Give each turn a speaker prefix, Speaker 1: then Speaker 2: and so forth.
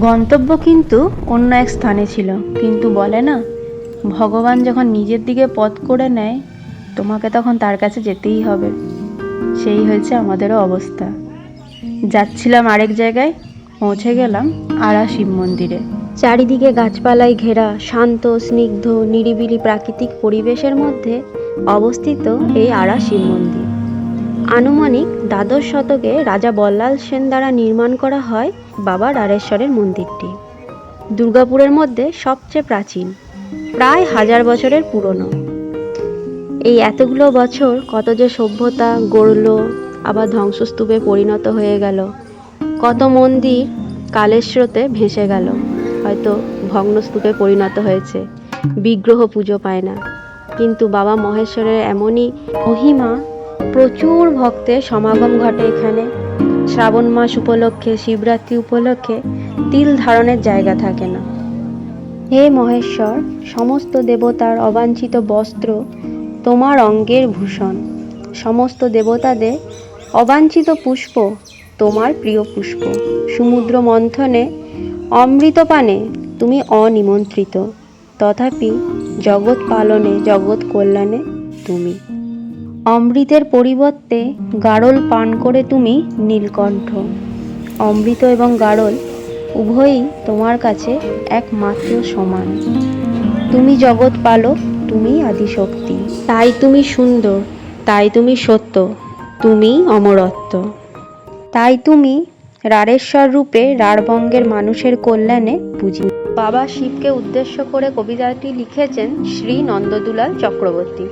Speaker 1: গন্তব্য কিন্তু অন্য এক স্থানে ছিল, কিন্তু বলে না, ভগবান যখন নিজের দিকে পথ করে নেয়, তোমাকে তখন তার কাছে যেতেই হবে। সেই হয়েছে আমাদেরও অবস্থা। যাচ্ছিলাম আরেক জায়গায়, পৌঁছে গেলাম আড়া শিব মন্দিরে।
Speaker 2: চারিদিকে গাছপালায় ঘেরা, শান্ত, স্নিগ্ধ, নিরিবিলি প্রাকৃতিক পরিবেশের মধ্যে অবস্থিত এই আড়া শিব মন্দির। আনুমানিক দ্বাদশ শতকে রাজা বল্লাল সেন দ্বারা নির্মাণ করা হয় বাবা রাড়েশ্বরের মন্দিরটি। দুর্গাপুরের মধ্যে সবচেয়ে প্রাচীন, প্রায় হাজার বছরের পুরনো। এই এতগুলো বছর কত যে সভ্যতা গড়ল, আবার ধ্বংসস্তূপে পরিণত হয়ে গেল, কত মন্দির কালের স্রোতে ভেসে গেল, হয়তো ভগ্নস্তূপে পরিণত হয়েছে, বিগ্রহ পুজো পায় না। কিন্তু বাবা মহেশ্বরের এমনই মহিমা প্রচুর ভক্তের সমাগম ঘটে এখানে। শ্রাবণ মাস উপলক্ষে, শিবরাত্রি উপলক্ষে তিল ধারণের জায়গা থাকে না। হে মহেশ্বর, সমস্ত দেবতার অবাঞ্ছিত বস্ত্র তোমার অঙ্গের ভূষণ। সমস্ত দেবতাদের অবাঞ্ছিত পুষ্প তোমার প্রিয় পুষ্প। সমুদ্র মন্থনে, অমৃত পানে তুমি অনিমন্ত্রিত। তথাপি জগৎ পালনে, জগৎ কল্যাণে তুমি। অমৃতের পরিবর্তে গাড়ল পান করে তুমি নীলকণ্ঠ। অমৃত এবং গাড়ল উভয়ই তোমার কাছে একমাত্র সমান। তুমি জগৎ পালো তুমি আদিশক্তি। তাই তুমি সুন্দর, তাই তুমি সত্য, তুমি অমরত্ব। তাই তুমি রাড়েশ্বর রূপে রাঢ়বঙ্গের মানুষের কল্যাণে পুজি বাবা শিবকে উদ্দেশ্য করে কবিতাটি লিখেছেন শ্রী নন্দদুলাল চক্রবর্তী